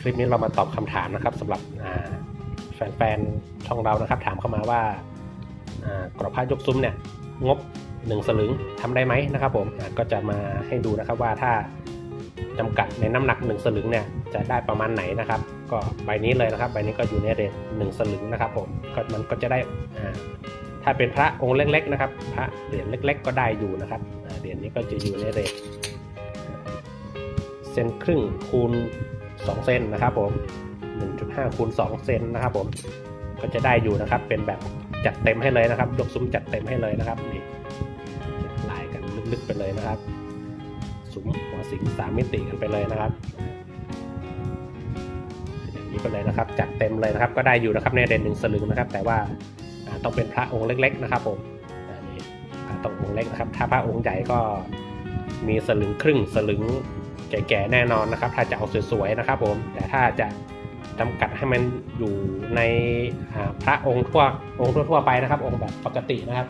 คลิปนี้เรามาตอบคำถามนะครับสำหรับแฟนๆช่องเรานะครับ ถามเข้ามาว่ากรอบผ้ายกซุ้มเนี่ยงบหนึ่งสลึงทำได้ไหมนะครับ ผมก็จะมาให้ดูนะครับว่าถ้าจำกัดในน้ำหนักหนึ่งสลึงเนี่ยจะได้ประมาณไหนนะครับ ก็ใบนี้เลยนะครับใบนี้ก็อยู่ในเรทหนึ่งสลึงนะครับ ผมก็มันก็จะได้ถ้าเป็นพระองค์เล็กๆนะครับ พระเหรียญเล็ก ๆ ก็ได้อยู่นะครับเหรียญนี้ก็จะอยู่ในเรทเซนครึ่งคูณ 2 เซนนะครับผม 1.5คูณ2เซนนะครับผม ก็จะได้อยู่นะครับ เป็นแบบจัดเต็มให้เลยนะครับ ยกซุ้มจัดเต็มให้เลยนะครับ นี่ลายกันลึกๆไปเลยนะครับ ซุ้มหัวสิงสามมิติกันไปเลยนะครับอย่างนี้ไปเลยนะครับ จัดเต็มเลยนะครับ ก็ได้อยู่นะครับในเด่นหนึ่งสลึงนะครับ แต่ว่าต้องเป็นพระองค์เล็ก ๆ นะครับผมพระต้ององค์เล็กนะครับ ถ้าพระองค์ใหญ่ก็มีสลึงครึ่งสลึง แก่ๆแน่นอนนะครับ ถ้าจะเอาสวยๆนะครับ ผมแต่ถ้าจะจำกัดให้มันอยู่ในพระองค์ทั่วองค์ทั่วๆไปนะครับ องค์แบบปกตินะครับ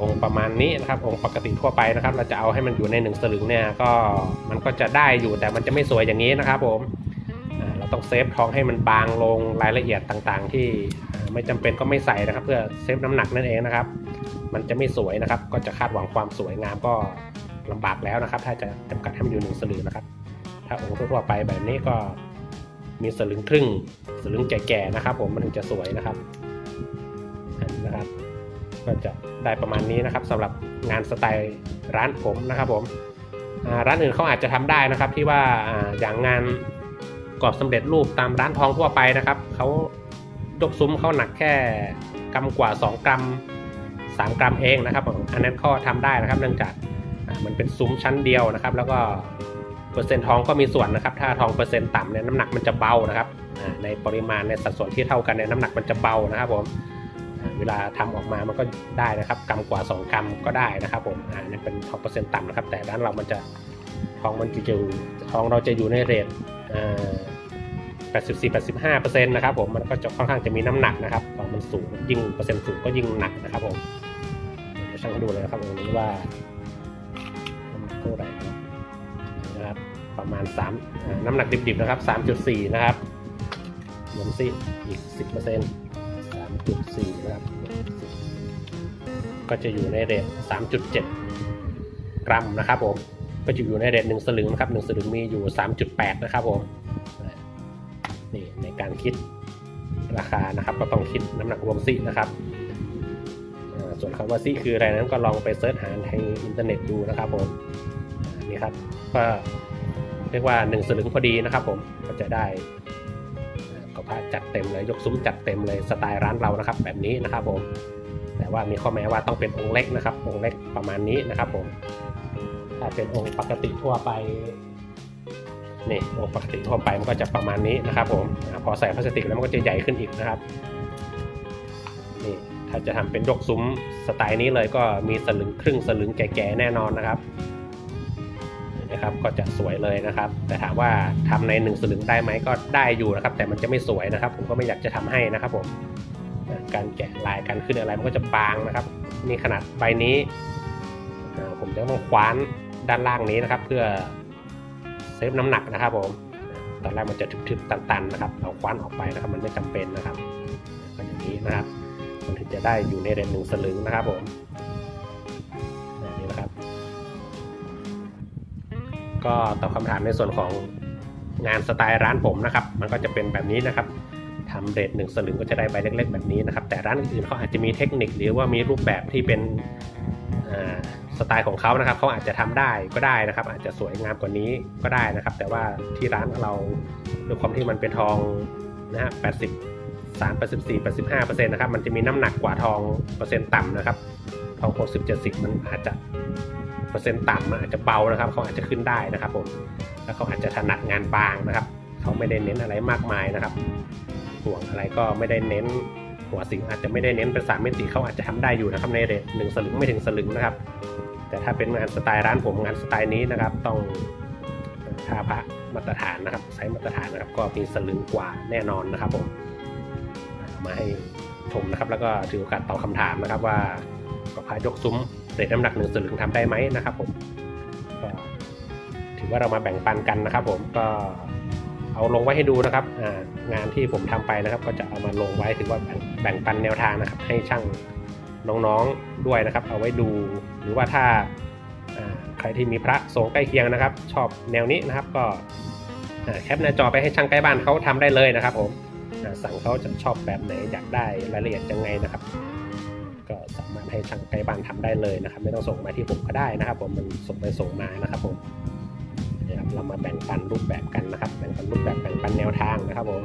องค์ประมาณนี้นะครับ องค์ปกติทั่วไปนะครับ เราจะเอาให้มันอยู่ในหนึ่งสลึงเนี่ยก็มันก็จะได้อยู่แต่มันจะไม่สวยอย่างนี้นะครับ ผมเราต้องเซฟทองให้มันบางลงรายละเอียดต่างๆ ที่ไม่จำเป็นก็ไม่ใส่นะครับ เพื่อเซฟน้ำหนักนั่นเองนะครับ มันจะไม่สวยนะครับ ก็จะคาดหวังความสวยงามก็ ลำบากแล้วนะครับ ถ้าจะจำกัดให้มันอยู่หนึ่งสลึงนะครับ ถ้าองค์ทั่วไปแบบนี้ก็มีสลึงครึ่งสลึงแก่ๆนะครับ ผมมันถึงจะสวยนะครับนี่นะครับ ก็จะได้ประมาณนี้นะครับสำหรับงานสไตล์ร้านผมนะครับ ผมร้านอื่นเขาอาจจะทำได้นะครับ ที่ว่าอย่างงานกรอบสำเร็จรูปตามร้านทองทั่วไปนะครับเขายกซุ้มเขาหนักแค่กรัมกว่า 2 กรัม 3 กรัมเองนะครับผมอันนั้นเขาทำได้นะครับ เนื่องจาก มันเป็นซุ้มชั้นเดียวนะครับ แล้วก็เปอร์เซ็นต์ทองก็มีส่วนนะครับ ถ้าทองเปอร์เซ็นต์ต่ำเนี่ยน้ำหนักมันจะเบานะครับในปริมาณในสัดส่วนที่เท่ากันเนี่ยน้ำหนักมันจะเบานะครับผมเวลาทำออกมามันก็ได้นะครับกรัมกว่า 2กรัมก็ได้นะครับผมอ่านี่เป็นทองเปอร์เซ็นต์ต่ำนะครับ แต่ด้านเรามันจะทองมันจะอยู่ทองเราจะอยู่ในเรทอ่า84-85เปอร์เซ็นต์นะครับผมมันก็จะค่อนข้างจะมีน้ำหนักนะครับทองมันสูงยิ่งเปอร์เซ็นต์สูงก็ยิ่งหนักนะครับผมเดี๋ยวช่างให้ดูเลยนะครับตรงนี้ว่า ประมาณ 3 น้ำหนักดิบๆนะครับ 3.4 นะครับรวมซิอีก 10%เปอร์เซ็นต์3.4 นะครับ ก็จะอยู่ในเรท3.7 กรัมนะครับผม ก็จะอยู่ในเรท1สลึงนะครับ1สลึงมีอยู่ 3.8 นะครับผมนี่ในการคิดราคานะครับก็ต้องคิดน้ำหนักรวมซินะครับส่วนคำว่าซีคืออะไรนั้นก็ลองไปเซิร์ชหาในอินเทอร์เน็ตดูนะครับผมนี่ครับก็ เรียกว่า1สลึงพอดีนะครับผมก็จะได้ก็พาจัดเต็มเลยยกซุ้มจัดเต็มเลยสไตล์ร้านเรานะครับ แบบนี้นะครับผมแต่ว่ามีข้อแม้ว่าต้องเป็นองค์เล็กนะครับ องค์เล็กประมาณนี้นะครับผมถ้าเป็นองค์ปกติทั่วไปนี่องค์ปกติทั่วไปมันก็จะประมาณนี้นะครับผมพอใส่พลาสติกแล้วมันก็จะใหญ่ขึ้นอีกนะครับนี่ถ้าจะทำเป็นยกซุ้มสไตล์นี้เลยก็มีสลึงครึ่งสลึงแก่ๆแน่นอนนะครับ นะครับก็จะสวยเลยนะครับ แต่ถามว่าทำในหนึ่งสลึงได้ไหมก็ได้อยู่นะครับ แต่มันจะไม่สวยนะครับ ผมก็ไม่อยากจะทำให้นะครับผมการแกะลายการขึ้นอะไรมันก็จะบางนะครับนี่ขนาดใบนี้ ผมจะต้องคว้านด้านล่างนี้นะครับ เพื่อเซฟน้ำหนักนะครับผมตอนแรกมันจะทึบๆตันๆนะครับเอาคว้านออกไปนะครับ มันไม่จำเป็นนะครับก็อย่างนี้นะครับมันถึงจะได้อยู่ในเรทหนึ่งสลึงนะครับผม ก็ตอบคำถามในส่วนของงานสไตล์ร้านผมนะครับ มันก็จะเป็นแบบนี้นะครับทำเรทหนึ่งสลึงก็จะได้ใบเล็ก ๆ แบบนี้นะครับ แต่ร้านอื่นเขาอาจจะมีเทคนิคหรือว่ามีรูปแบบที่เป็นสไตล์ของเขานะครับเขาอาจจะทำได้ก็ได้นะครับ อาจจะสวยงามกว่านี้ก็ได้นะครับ แต่ว่าที่ร้านเราด้วยความที่มันเป็นทองนะฮะ80 3 84 85เปอร์เซ็นต์นะครับ มันจะมีน้ำหนักกว่าทองเปอร์เซ็นต์ต่ำนะครับ ทอง60 70มันอาจจะ เปอร์เซ็นต์ต่ำอาจจะเบานะครับ เขาอาจจะขึ้นได้นะครับผมแล้วเขาอาจจะถนัดงานบางนะครับ เขาไม่ได้เน้นอะไรมากมายนะครับห่วงอะไรก็ไม่ได้เน้น หัวสิงอาจจะไม่ได้เน้นเป็นสามมิติเขาอาจจะทำได้อยู่นะครับในเรทหนึ่งสลึงไม่ถึงสลึงนะครับ แต่ถ้าเป็นงานสไตล์ร้านผมงานสไตล์นี้นะครับ ต้องท่าพระมาตรฐานนะครับไซส์มาตรฐานนะครับ ก็มีสลึงกว่าแน่นอนนะครับ ผมมาให้ชมนะครับ แล้วก็ถือโอกาสตอบคำถามนะครับ ว่าก็พายกซุ้ม เรทน้ำหนักหนึ่งสลึงทำได้ไหมนะครับผมก็ถือว่าเรามาแบ่งปันกันนะครับ ผมก็เอาลงไว้ให้ดูนะครับงานที่ผมทำไปนะครับ ก็จะเอามาลงไว้ถือว่าแบ่งปันแนวทางนะครับ ให้ช่างน้องๆด้วยนะครับ เอาไว้ดูหรือว่าถ้าใครที่มีพระสงฆ์ใกล้เคียงนะครับ ชอบแนวนี้นะครับก็แคปหน้าจอไปให้ช่างใกล้บ้านเขาทำได้เลยนะครับ ผมสั่งเขาจะชอบแบบไหนอยากได้รายละเอียดยังไงนะครับ ก็สา ให้ช่างไกลบ้านทำได้เลยนะครับ ไม่ต้องส่งมาที่ผมก็ได้นะครับ ผมมันส่งไปส่งมานะครับ ผมนะครับเรามาแบ่งปันรูปแบบกันนะครับ แบ่งปันรูปแบบแบ่งปันแนวทางนะครับผม